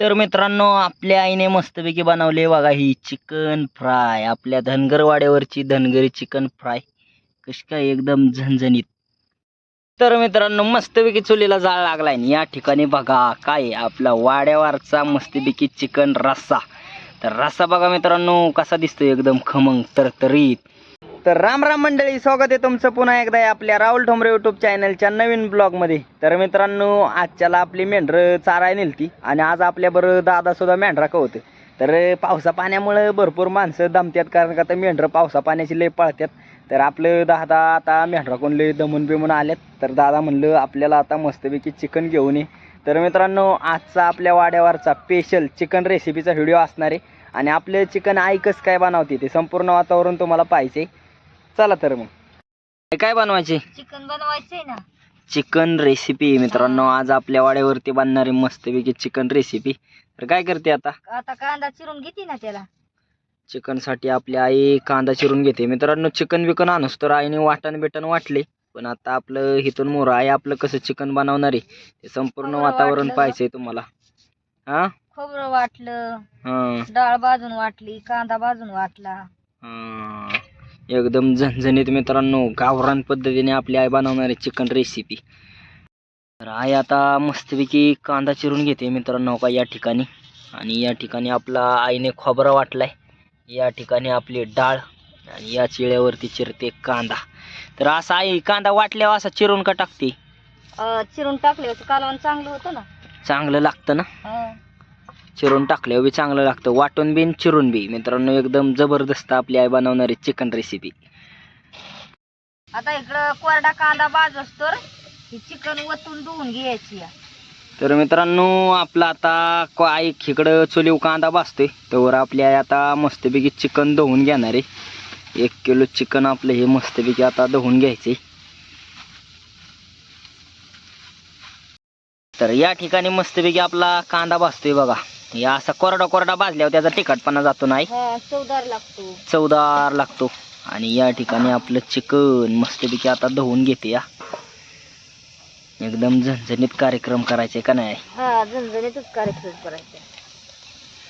तर मित्रांनो आपल्या आईने मस्तपैकी बनवले बघा ही चिकन फ्राय. आपल्या धनगरवाड्यावरची धनगरी चिकन फ्राय. कशी काय एकदम झणझणीत. तर मित्रांनो मस्तपैकी चुलीला जाळ लागलाय आणि या ठिकाणी बघा काय आपला वाड्यावरचा मस्तपैकी चिकन रस्सा. तर रस्सा बघा मित्रांनो कसा दिसतो एकदम खमंग तरतरीत. तर राम राम मंडळी स्वागत आहे तुमचं पुन्हा एकदा आपल्या राहुल ठोंबरे युट्यूब चॅनलच्या नवीन ब्लॉगमध्ये तर मित्रांनो आजच्याला आपली मेंढरं चाराय नेलती आणि आज आपल्याबरोबर दादा सुद्धा मेंढरा कवते तर पावसा पाण्यामुळं भरपूर माणसं दमतात कारण का तर मेंढरं पावसा पाण्याची लय पळतात तर आपलं दादा आता मेंढरा कोण लय दमून बिमून आल्यात. तर दादा म्हणलं आपल्याला आता मस्तपैकी चिकन घेऊन ये. तर मित्रांनो आजचा आपल्या वाड्यावरचा स्पेशल चिकन रेसिपीचा व्हिडिओ असणार आहे. आणि आपलं चिकन आई कसं काय बनवते ते संपूर्ण वातावरण तुम्हाला पाहिजे चला तर मग. काय बनवायचे? चिकन बनवायचंय ना. चिकन रेसिपी मित्रांनो. आज आपल्या वाड्यावरती बनणारी मस्तपैकी चिकन रेसिपी तर काय करते आता? आता कांदा चिरून घेते ना त्याला. चिकनसाठी आपली आई कांदा चिरून घेते. मित्रांनो चिकन बिकन आणूस तर आईने वाटण बिटन वाटले. पण आता आपलं हिथून मोर आहे आपलं कसं चिकन बनवणार आहे? ते संपूर्ण खोबरं वातावरण वाटलं. पाहिजे तुम्हाला. हा? खोबरं वाटलं. हा. डाळ भाजून वाटली कांदा भाजून वाटला. हा. एकदम झणझणीत मित्रांनो गावरान पद्धतीने आपली आई बनवणारी चिकन रेसिपी तर आई आता मस्तपैकी कांदा चिरून घेते मित्रांनो का या ठिकाणी. आणि या ठिकाणी आपला आईने खोबरं वाटलाय. या ठिकाणी आपली डाळ आणि या चिळ्यावरती चिरते कांदा. तर असा आई कांदा वाटल्यावर असा चिरून का टाकते? चिरून टाकले कालवण चांगलं होतं ना. चांगलं लागतं ना. चिरून टाकल्यावर बी चांगलं लागतं. वाटून बी आणि चिरून बी. मित्रांनो एकदम जबरदस्त आपली आई बनवणारी चिकन रेसिपी आता इकडं कोरडा कांदा भाजस तर ही चिकन वतून धुवून घ्यायची. तर मित्रांनो आपला आता क- आई इकडं चुलीव कांदा भाजतोय. तर आपली आई आता मस्तपैकी चिकन धुवून घेणार आहे. एक किलो चिकन आपलं हे मस्तपैकी आता धुवून घ्यायचे तर या ठिकाणी मस्तपैकी आपला कांदा भाजतोय बघा. हे असा कोरडा कोरडा भाजल्यावर त्याचा तिखटपणा जातो नाही. हा चवदार लागतो. चवदार लागतो. आणि या ठिकाणी आपलं चिकन मस्तपैकी आता धुवून घेते या. एकदम झणझणीत कार्यक्रम करायचे का नाही? हा झणझणीतच कार्यक्रम करायचा.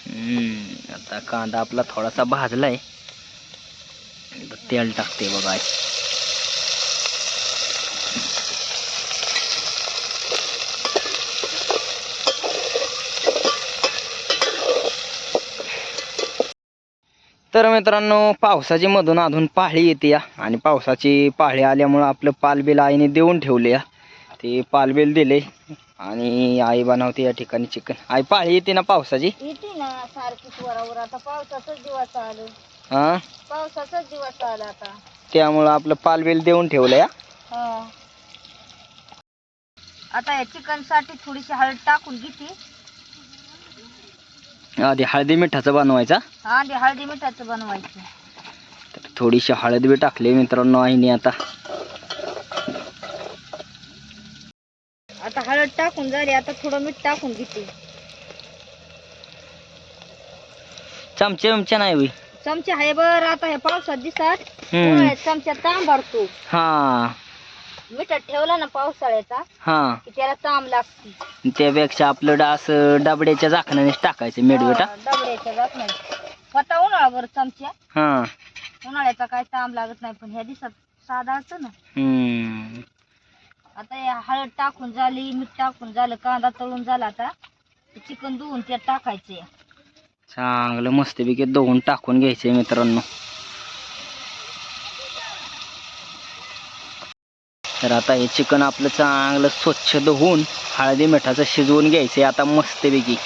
हम्म, आता कांदा आपला थोडासा भाजलाय. तेल टाकते बघा. तर मित्रांनो पावसाची मधून अधून पाळी येते या. आणि पावसाची पाळी आल्यामुळं आपलं पालबिल आईने देऊन ठेवले या. ते पालबिल दिले. आणि आई बनवते या ठिकाणी चिकन. आई पाळी येते ना पावसाची? येते ना सारखीच वरावर. आता पावसाचाच दिवस आलं. हा? पावसाचाच दिवस आला आता. त्यामुळं आपलं पालबिल देऊन ठेवलं या. हा. आता या चिकनसाठी थोडीशी हळद टाकून घेते. आधी हळदी मिठाचं बनवायचा आधी हळदी मिठाचं बनवायचं. तर थोडीशी हळद बी टाकली मित्रांनो आईने आता. आता हळद टाकून झाली आता थोडं मीठ टाकून घेते. चमचे चमचे नाही होई? चमचा आहे बर आता हे पावसात दिसत हम्म. उन्हाळ्यात चमचा तांब भरतो. हा. मिठात ठेवला ना पावसाळ्याचा हा. की त्याला तांब लागते. त्यापेक्षा आपलं डास डबड्याच्या झाकणानेच टाकायचं मीठ बेटा हा, डबड्याच्या जात होता उन्हाळा बरं चमचा हा. उन्हाळ्याचा काय तांब लागत नाही पण ह्या दिवसात साधा असतं ना. हम्म. आता हे हळद टाकून झाली मीठ टाकून झालं कांदा तळून झाला आता. चिकन धुवून त्यात टाकायचे. चांगलं मस्तपैकी धुवून टाकून घ्यायचंय मित्रांनो. तर आता हे चिकन आपलं चांगलं स्वच्छ धुवून हळदी मिठाचं शिजवून घ्यायचंय आता मस्तपैकी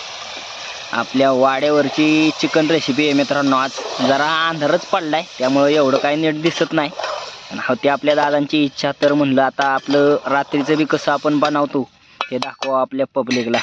आपल्या वाड्यावरची चिकन रेसिपी आहे मित्रांनो. आज जरा अंधारच पडलाय त्यामुळं एवढं काही नीट दिसत नाही. पण होती आपल्या दादांची इच्छा तर म्हणलं आता आपलं रात्रीचं बी कसं आपण बनवतो ते दाखवा आपल्या पब्लिकला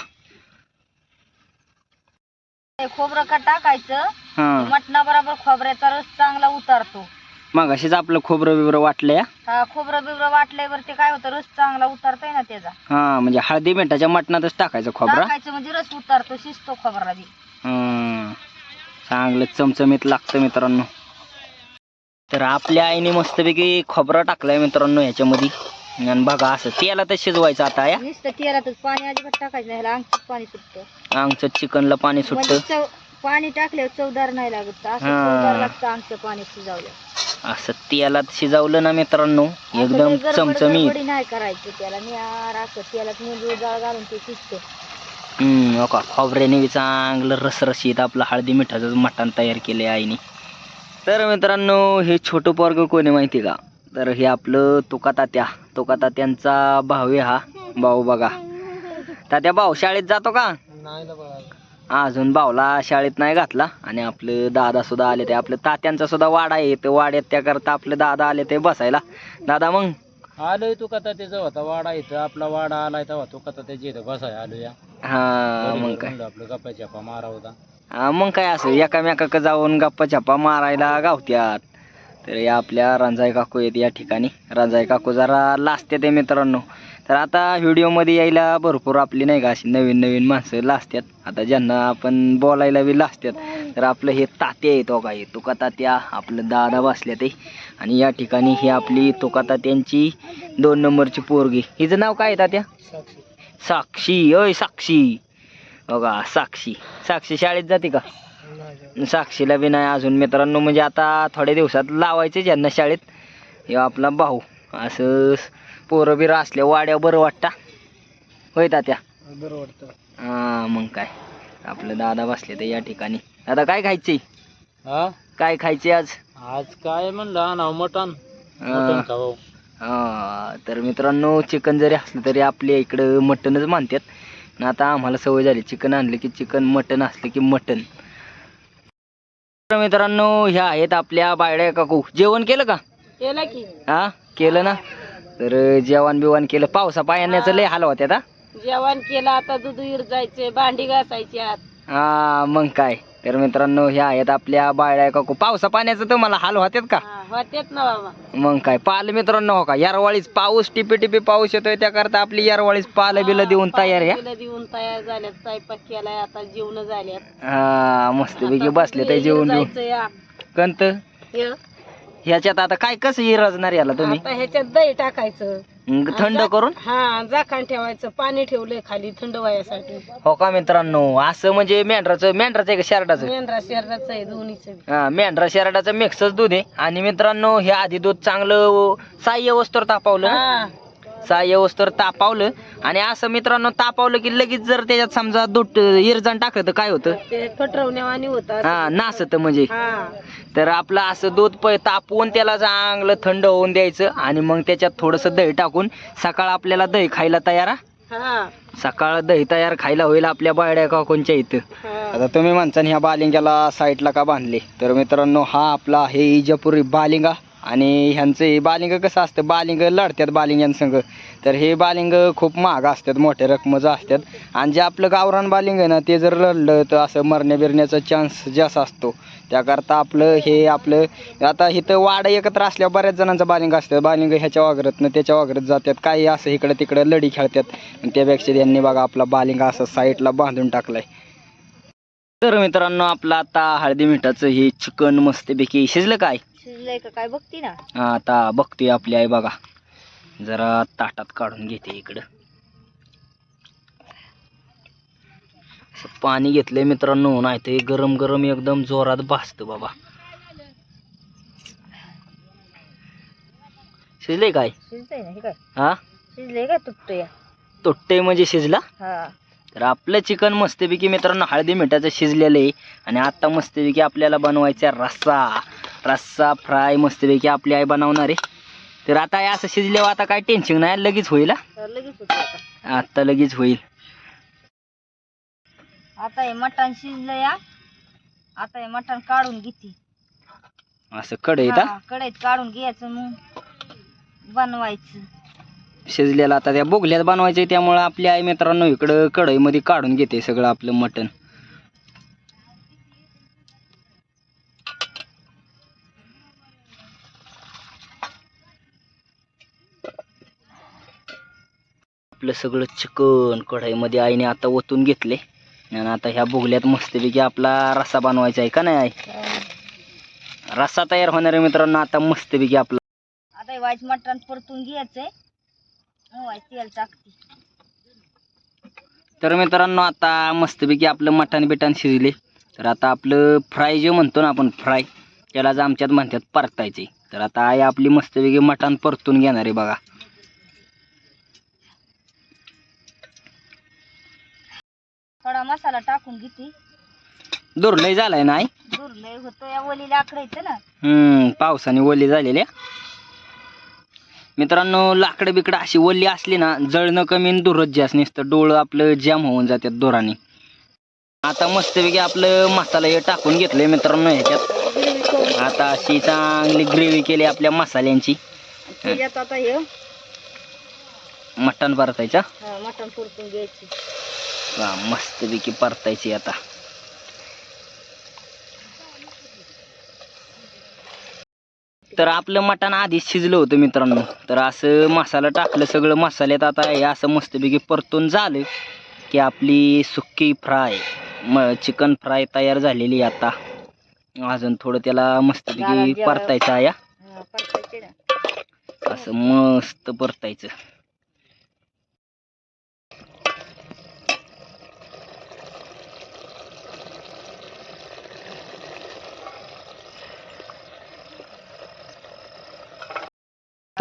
ते खोबरं का टाकायचं? हां. मटणा बरोबर खोबऱ्याचा रस चांगला उतारतो. मग अशीच आपलं खोबरं बिबरं वाटलं या. हा खोबरं बिबरं वाटल्यावर ते काय होतं रस चांगला उतारतोय ना त्याचा. हा म्हणजे हळदी मिठाच्या मटणातच टाकायचं खोबरं? टाकायचं म्हणजे रस उतारतो शिजतो खोबरा बी. हं. चांगलं चमचमीत लागतं मित्रांनो. तर आपल्या आईने मस्तपैकी खोबरं टाकलंय मित्रांनो ह्याच्यामध्ये आणि बघा असं तेलातच शिजवायचं आता या. नुसतं तेलातच पाणी अजिबात टाकायचं नाही ह्याला अंगठीत पाणी सुटतं. आमचं चिकनला पाणी म्हणजे सुटतं. चव पाणी टाकल्यावर चवदार नाही लागत. असं हा. चवदार लागतं आमचं पाणी शिजावलं असं तेलात शिजवलं ना मित्रांनो एकदम चमचमीत. नाही करायचं त्याला. मी यार असं तेलात निंबू जाळ घालून ते शिजते. हम्म हो का? खोबऱ्याने चांगलं रसरशीत आपलं हळदी मिठाचं मटण तयार केले आईने. तर मित्रांनो हे छोटं पोरग कोणी माहिती का? तर हे आपलं तुका तात्या. तुका तात्यांचा भाऊ आहे हा. भाऊ बघा. तात्या भाऊ शाळेत जातो का? अजून भाऊला शाळेत नाही घातला. आणि आपलं दादा सुद्धा आले ते. आपलं तात्यांचा सुद्धा वाडा आहे. तर वाड्यात त्याकरता आपले दादा आले ते बसायला. दादा मग? आलोय तू कथा त्याचा होता वाडा इथं. आपला वाडा आलाय तेव्हा तू कथा त्याच्या इथं बसाय. आलो या हा मग काय? आपलं गप्पा छापा मारा होता. हा मग काय असं? एकामेकाक जाऊन गप्पा छप्पा मारायला गावत्यात. तर या आपल्या रांजाई काकू आहेत या ठिकाणी. रांजाई काकू जरा लाजते ते मित्रांनो. तर आता व्हिडिओमध्ये यायला भरपूर आपली नाही का अशी नवीन नवीन माणसं लाजतात आता ज्यांना आपण बोलायला बी लाजतात तर आपलं हे तात्या आहे तोका हे तुका तात्या आपलं दादा बसल्या ते. आणि या ठिकाणी ही आपली तुका तात्यांची दोन नंबरची पोरगी. हिचं नाव काय आहे तात्या? साक्षी. अय साक्षी. हो बघा साक्षी. साक्षी शाळेत जाते का? साक्षीला बी नाही अजून मित्रांनो. म्हणजे आता थोड्या दिवसात लावायचे ज्यांना शाळेत. हे आपला भाऊ. असं पोरं बिरं असल्या वाड्या बरं वाटता. होय तात्या? बरं वाटतं. हा मग काय? आपलं दादा बसले तर या ठिकाणी. दादा काय खायचे? हा? काय खायचे आज? आज काय म्हणलं आणावं मटण. मटण हा तर मित्रांनो चिकन जरी असलं तरी आपल्या इकडं मटनच मानतात आणि आता आम्हाला सवय झाली चिकन आणलं की चिकन मटन असलं की मटन तर मित्रांनो ह्या आहेत आपल्या बायड्या काकू. जेवण केलं का? केलं की. हा केलं ना? तर जेवण बिवण केलं. पावसा पाण्याचं लय हाल होत्यात हा? जेवण केलं आता दूध विर जायचे भांडी घासायची आत हा मग काय? तर मित्रांनो ह्या आहेत आपल्या बायड्या काकू. पावसा पाण्याचं तुम्हाला हाल होत्यात का? होतेच ना बाबा. मग काय? पाल मित्रांनो हो का? यारवाळीच पाऊस टिपी टिपी पाऊस येतोय त्याकरता आपली यारवाळीच पाल बिल देऊन तयार आहे देऊन तयार झाल्यात स्वयंपाक केलाय आता जेवण झाल्यात. हा मस्त पैकी बसले ते जेवण जायचं या कंत हे, ह्याच्यात आता काय कसं इरजणार याला तुम्ही? आता ह्याच्यात दही टाकायचं. मग थंड करून? हा जाखण ठेवायचं पाणी ठेवलंय खाली थंड व्हायसाठी हो का मित्रांनो? असं म्हणजे मेंढराचं मेंढराचं आहे का शर्टाचं मेंढरा शहराचं आहे दोन्हीचं हा मेंढरा शर्टाचं मिक्सच दूध आहे. आणि मित्रांनो हे आधी दूध चांगलं सहाय्य वस्तूवर तापावलं? हा. सहाय्य वस्तूवर तापावलं. आणि असं मित्रांनो तापावलं की लगेच जर त्याच्यात समजा दूध इरजण टाकलं तर काय होतं? ते फटरवण्यावानी होतात हा नासत म्हणजे. हा. तर आपलं असं दूध प तापवून त्याला चांगलं थंड होऊन द्यायचं आणि मग त्याच्यात थोडंसं दही टाकून सकाळ आपल्याला दही खायला तयार सकाळ दही तयार खायला होईल आपल्या बायड्या काकूंच्या इथं. हा. आता तुम्ही म्हणता ह्या बालिंग्याला साईडला का बांधले? तर मित्रांनो हा आपला आहे इजापुरी बालिंगा. आणि ह्यांचं हे बालिंग कसं असतं? बालिंग लढतात बालिंग्यांसंग तर हे बालिंग खूप महाग असतात मोठ्या रकमेचं असतात. आणि जे आपलं गावरान बालिंग आहे ना ते जर लढलं तर असं मरण्या बिरण्याचा चान्स जास्त असतो. त्याकरता आपलं हे आपलं आता इथं वाडा एकत्र असल्यावर बऱ्याच जणांचं बालिंग असतं. बालिंग ह्याच्या वागरत त्याच्या वागरत जातात. काही असं इकडं तिकडं लढी खेळतात. आणि त्यापेक्षा त्यांनी बघा आपला बालिंग असं साईडला बांधून टाकलाय. तर मित्रांनो आपलं आता हळदी मिठाचं हे चिकन मस्तपैकी शिजलं काय? शिजलंय का काय बघती ना? हा, आता बघते आपली आई बघा. जरा ताटात काढून घेते इकडं. पाणी घेतलंय मित्रांनो नाही ते गरम गरम एकदम जोरात भासतं बाबा. शिजले काय? शिजलंय ना हे काय हा? शिजलंय का तुटतं या तुट्टे म्हणजे शिजला? हा. तर आपलं चिकन मस्तपैकी मित्रांनो हळदी मिठाचं शिजलेलं आहे. आणि आता मस्तपैकी आपल्याला बनवायचा आहे रस्सा. रस्सा फ्राय मस्तपैकी आपली आई बनवणार आहे. तर आता असं शिजल्यावर आता काय टेन्शन नाही लगेच होईल आता. लगेच होईल. आता हे मटण शिजलं या. आता हे मटण काढून घेते. असं कढईत कढईत काढून घ्यायचं मग. बनवायचं. शिजलेलं आता त्या बोगल्यात बनवायचं त्यामुळं आपली आई मित्रांनो इकडं कढईमध्ये काढून घेते सगळं आपलं मटण. आपलं सगळं चिकन कढईमध्ये आईने आता ओतून घेतले. आणि आता ह्या बोगल्यात मस्तपैकी आपला रस्सा बनवायचा आहे का नाही आई? रस्सा तयार होणार आहे मित्रांनो आता मस्तपैकी आपला. आता हे व्हायचं मटण परतून घ्यायचंय. तेल टाकते. तर मित्रांनो आता मस्तपैकी आपलं मटण बिटण शिजले. तर आता आपलं फ्राय जे म्हणतो ना आपण फ्राय त्यालाच आमच्यात म्हणतात परतायचे. तर आता आई आपली मस्तपैकी मटण परतून घेणार आहे बघा. थोडा मसाला टाकून घेते. दुर्लय झालाय ना आई? दूर लय होतं. या ओली लाकडं येतं ना. हम्म पावसाने ओली झालेली मित्रांनो लाकडं बिकडं अशी ओली असली ना जळणं कमी आणि दुरच जास्त नसतं. डोळं आपलं जाम होऊन जातात दोराने. आता मस्तपैकी आपलं मसाला हे टाकून घेतलंय मित्रांनो ह्याच्यात. ग्रेव्ही करून आता अशी चांगली ग्रेव्ही केली आपल्या मसाल्यांची. त्याच्यात आता हे. मटण परतायचं. हा, मटण परतून घ्यायची. वा मस्तपैकी परतायची आता. तर आपलं मटण आधीच शिजलं होतं मित्रांनो. तर असं मसाला टाकलं सगळं मसाल्यात आता हे असं मस्तपैकी परतून झालं की आपली सुक्की फ्राय म चिकन फ्राय तयार झालेली आता. अजून थोडं त्याला मस्तपैकी परतायचं हा, ना असं मस्त परतायचं.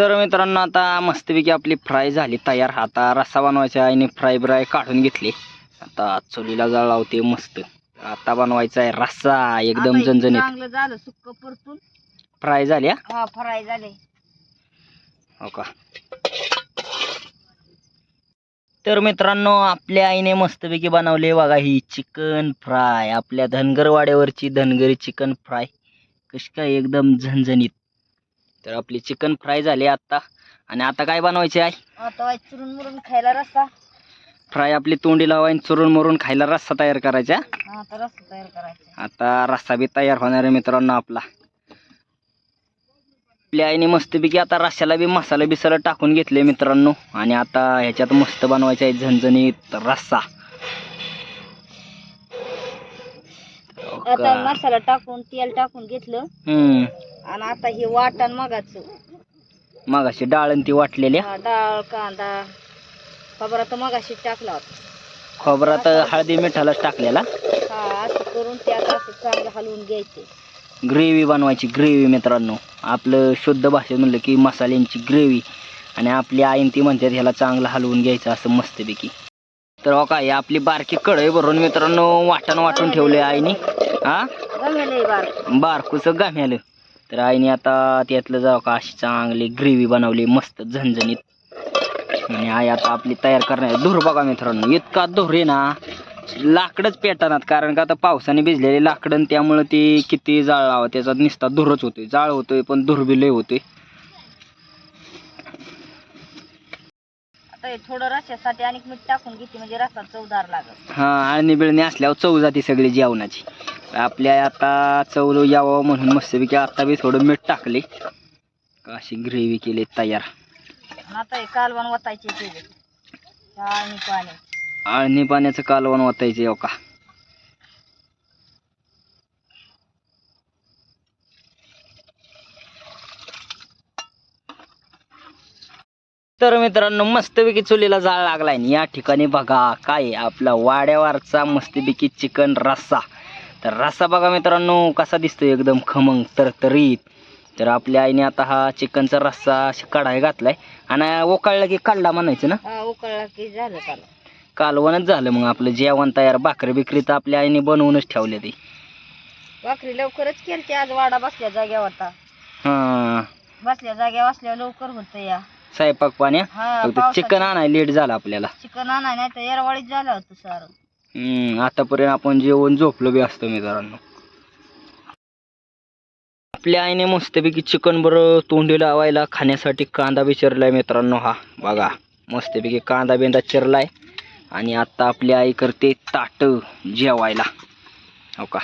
तर मित्रांनो आता मस्तपैकी आपली फ्राय झाली तयार. आता रस्सा बनवायचा आणि फ्राय ब्राय काढून घेतली. आता चुलीला जाळ लावते मस्त. आता बनवायचा आहे रस्सा एकदम झणझणीत. झालं सुक्क परतून. फ्राय झाली हा? हा फ्राय झाले. हो का? तर मित्रांनो आपल्या आईने मस्तपैकी बनवले बघा ही चिकन फ्राय. आपल्या धनगरवाड्यावरची धनगरी चिकन फ्राय. कशी काय एकदम झणझणीत. तर आपली चिकन फ्राय झाली आता आणि आता काय बनवायचे आहे आता चुरून मुरून खायला रस्ता फ्राय आपली तोंडी लावायन चुरून मरून खायला रस्सा तयार करायचा. हा आता रस्ता तयार करायचा. आता रस्सा बी तयार होणार आहे मित्रांनो आपला. आपल्या आईने मस्तपैकी आता रश्याला बी मसाला बिसाला टाकून घेतले मित्रांनो. आणि आता ह्याच्यात मस्त बनवायचा आहे झणझणीत रस्सा. आता? मसाला टाकून तेल टाकून घेतलं. हम्म. आणि आता हे वाटण मगाचं. मगाशी डाळण ती वाटलेल्या हा, डाळ कांदा. खबर तर मगाशी टाकला होता. खोबरात हळदी मिठालाच टाकलेला? हा असं करून ते आता असं चांगलं हलवून घ्यायचे. ग्रेव्ही बनवायची ग्रेव्ही मित्रांनो. आपलं शुद्ध भाषेत म्हणलं की मसाल्यांची ग्रेव्ही. आणि आपली आईन ती म्हणतात ह्याला चांगलं हलवून घ्यायचं असं मस्तपैकी. तर हो काय आपली बारकी कढई भरून मित्रांनो वाटण वाटून ठेवले आईने. हा? बार बारकूचं गाम्यालं तर आईने आता त्यातलं जाऊ का अशी चांगली ग्रेव्ही बनवली मस्त झणझणीत. आणि आई आता आपली तयार करणार धूर बघा मित्रांनो इतका धूर आहे ना लाकडच पेटणार कारण का आता पावसाने भिजलेले लाकडं त्यामुळं ते किती जाळ लावा त्याचा निसता धुरच होतोय जाळ होतोय पण धूर बी लय होतोय. आता थोडं रश्यासाठी आणि मीठ टाकून घेते म्हणजे रसा चवदार लागत हा आळणी बिळणी असल्यावर चव जाते सगळी जेवणाची. आपल्या आता चव यावं म्हणून मस्तपैकी आता बी थोडं मीठ टाकले. अशी ग्रेव्ही केली तयार. आणि आता हे कालवण वतायचे केले. आणि पाणी. आळणी पाण्याचं कालवण वाटायचे हो का? तर मित्रांनो मस्तपैकी चुलीला जाळ लागलाय आणि या ठिकाणी बघा काय आपला वाड्यावरचा मस्तपैकी चिकन रस्सा. तर रस्सा बघा मित्रांनो कसा दिसतोय एकदम खमंग तरतरीत. तर आपल्या आईने आता हा चिकनचा रस्सा अशी कढाई घातलाय. आणि ओकाळला की काढला म्हणायचं ना? उकळला की झालं कालवणच झालं मग आपलं जेवण तयार. भाकरी बिकरी तर आपल्या आईने बनवूनच ठेवले ते. भाकरी लवकरच केलती आज वाडा बसल्या जाग्यावर हा. बसल्या जाग्यावर असल्या लवकर होत या. स्वयंपाक पाण्या हा फक्त चिकन आणायला लेट झालं आपल्याला. चिकन आणाय नाही तर येरवाळीत झालं होतं सारं. हम्म आतापर्यंत आपण जेवण झोपलो बी असतो मित्रांनो. आपल्या आईने मस्तपैकी चिकन बरं तोंडी लावायला खाण्यासाठी कांदा बी चिरलाय मित्रांनो हा. बघा मस्तपैकी कांदा बिंदा चिरलाय. आणि आता आपली आई करते ताट जेवायला. हो का?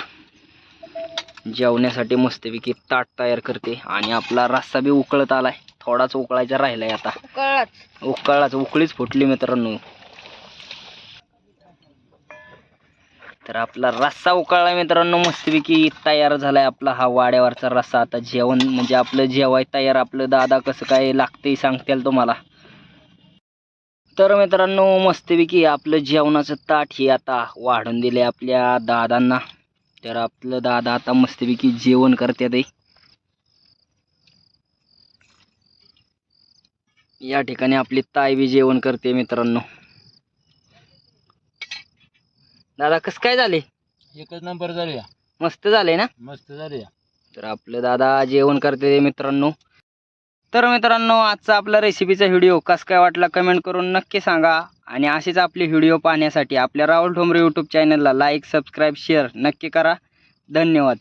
जेवण्यासाठी मस्तपैकी ताट तयार करते आणि आपला रस्सा बी उकळत आलाय. थोडाच उकळायचा राहिलाय आता. उकळलाच उकळाच उकळीच फुटली मित्रांनो. तर आपला रस्सा उकळला मित्रांनो मस्तपैकी तयार झालाय आपला हा वाड्यावरचा रस्सा. आता जेवण म्हणजे आपलं जेवाय तयार आपलं दादा कसं काय लागते सांगतील तुम्हाला. तर मित्रांनो मस्तपैकी आपलं जेवणाचं ताट हे आता वाढून दिले आपल्या दादांना. तर आपलं दादा आता मस्तपैकी जेवण करतात या ठिकाणी आपली ताई बी जेवण करते मित्रांनो. दादा कसं काय झाले? एकच नंबर झाले मस्त झाले ना? मस्त झाले तर आपलं दादा जेवण करते मित्रांनो. तर मित्रांनो आजचा आपला रेसिपीचा व्हिडिओ कसं काय वाटला कमेंट करून नक्की सांगा. आणि असेच आपले व्हिडिओ पाहण्यासाठी आपल्या राहुल ठोंबरे यूट्यूब चॅनलला लाईक सबस्क्राईब शेअर नक्की करा. धन्यवाद.